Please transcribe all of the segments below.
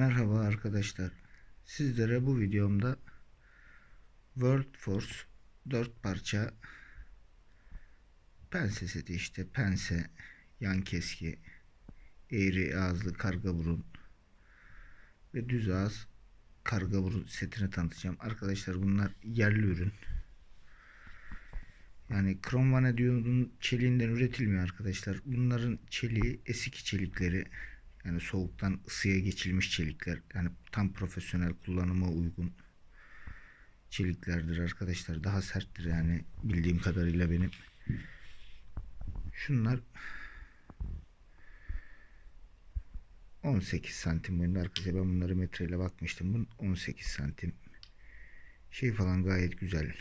Merhaba arkadaşlar. Sizlere bu videomda World Force 4 parça pense seti işte pense, yan keski, eğri ağızlı karga burun ve düz ağız karga burun setini tanıtacağım. Arkadaşlar bunlar yerli ürün. Yani krom vanadiyonun çeliğinden üretilmiyor arkadaşlar. Bunların çeliği eski çelikleri. Yani soğuktan ısıya geçilmiş çelikler. Yani tam profesyonel kullanıma uygun çeliklerdir arkadaşlar. Daha serttir yani bildiğim kadarıyla benim. Şunlar 18 santim boyunda arkadaşlar. Ben bunları metreyle bakmıştım. Bunun 18 santim. Şey falan gayet güzel.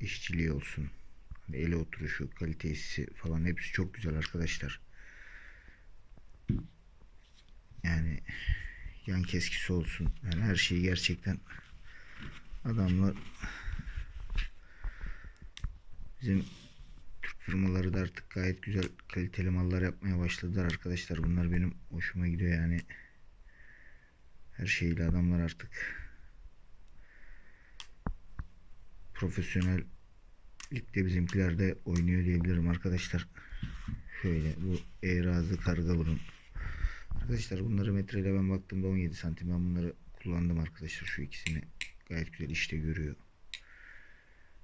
İşçiliği olsun. Hani ele oturuşu, kalitesi falan hepsi çok güzel arkadaşlar. Yani yan keskisi olsun. Yani her şeyi gerçekten adamlar bizim Türk firmaları da artık gayet güzel kaliteli mallar yapmaya başladılar arkadaşlar. Bunlar benim hoşuma gidiyor yani. Her şeyle adamlar artık profesyonel ligde bizimkiler de oynuyor diyebilirim arkadaşlar. Şöyle bu eğrazı karga burun. Arkadaşlar bunları metreyle ben baktığımda 17 santim. Ben bunları kullandım arkadaşlar şu ikisini. Gayet güzel işte görüyor.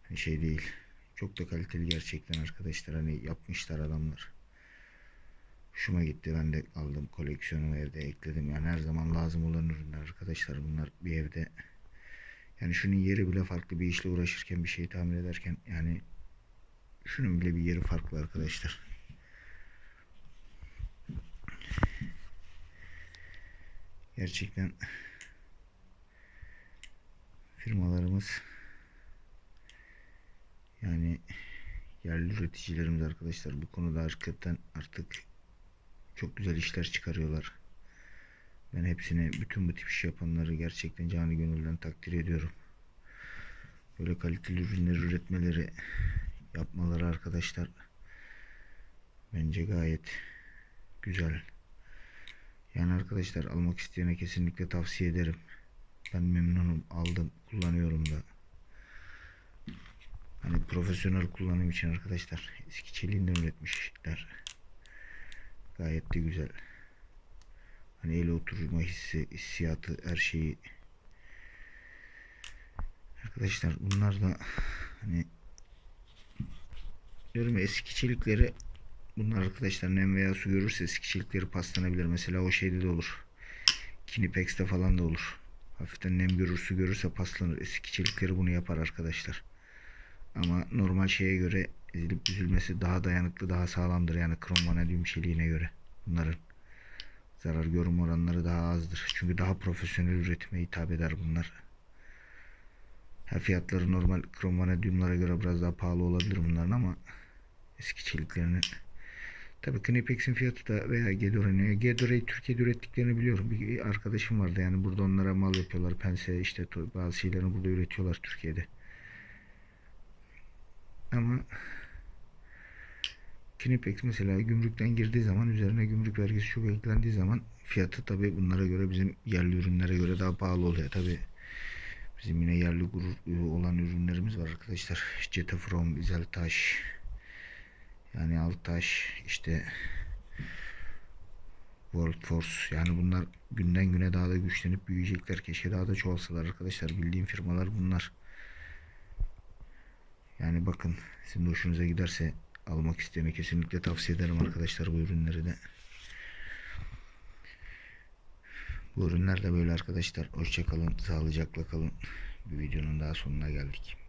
Hani şey değil. Çok da kaliteli gerçekten arkadaşlar. Hani yapmışlar adamlar. Hoşuma gitti. Ben de aldım koleksiyonu evde ekledim. Yani her zaman lazım olan ürünler arkadaşlar. Bunlar bir evde yani şunun yeri bile farklı bir işle uğraşırken bir şey tamir ederken yani şunun bile bir yeri farklı arkadaşlar. Gerçekten firmalarımız yani yerli üreticilerimiz arkadaşlar bu konuda hakikaten artık çok güzel işler çıkarıyorlar. Ben hepsini bütün bu tip iş yapanları gerçekten canı gönülden takdir ediyorum. Böyle kaliteli ürünler üretmeleri yapmaları arkadaşlar bence gayet güzel. Yani arkadaşlar almak isteyene kesinlikle tavsiye ederim. Ben memnunum. Aldım. Kullanıyorum da. Hani profesyonel kullanım için arkadaşlar eski çeliğinden üretmişler. Gayet de güzel. Hani ele oturma hissi, hissiyatı, her şeyi. Arkadaşlar bunlar da hani diyorum eski çelikleri bunlar arkadaşlar nem veya su görürse eski çelikleri paslanabilir. Mesela o şeyde de olur. Kinipex'te falan da olur. Hafiften nem görür su görürse paslanır. Eski çelikleri bunu yapar arkadaşlar. Ama normal şeye göre ezilip üzülmesi daha dayanıklı daha sağlamdır. Yani krom vanadyum çeliğine göre bunların zarar görme oranları daha azdır. Çünkü daha profesyonel üretime hitap eder bunlar. Ha, fiyatları normal krom vanadyumlara göre biraz daha pahalı olabilir bunların ama eski çeliklerinin Tabii Knipex'in fiyatı da veya Gedora'nın Gedora'yı Türkiye'de ürettiklerini biliyorum. Bir arkadaşım vardı yani burada onlara mal yapıyorlar. Pense işte bazı şeylerini burada üretiyorlar Türkiye'de. Ama Knipex mesela gümrükten girdiği zaman üzerine gümrük vergisi çok eklendiği zaman fiyatı tabi bunlara göre bizim yerli ürünlere göre daha pahalı oluyor. Tabi bizim yine yerli gurur olan ürünlerimiz var arkadaşlar. Jetafrom, İzeltaş, yani Altaş işte World Force yani bunlar günden güne daha da güçlenip büyüyecekler. Keşke daha da çoğalsalar arkadaşlar. Bildiğim firmalar bunlar. Yani bakın sizin hoşunuza giderse almak isteyene kesinlikle tavsiye ederim arkadaşlar bu ürünleri de. Bu ürünler de böyle arkadaşlar. Hoşçakalın, sağlıcakla kalın. Bir videonun daha sonuna geldik.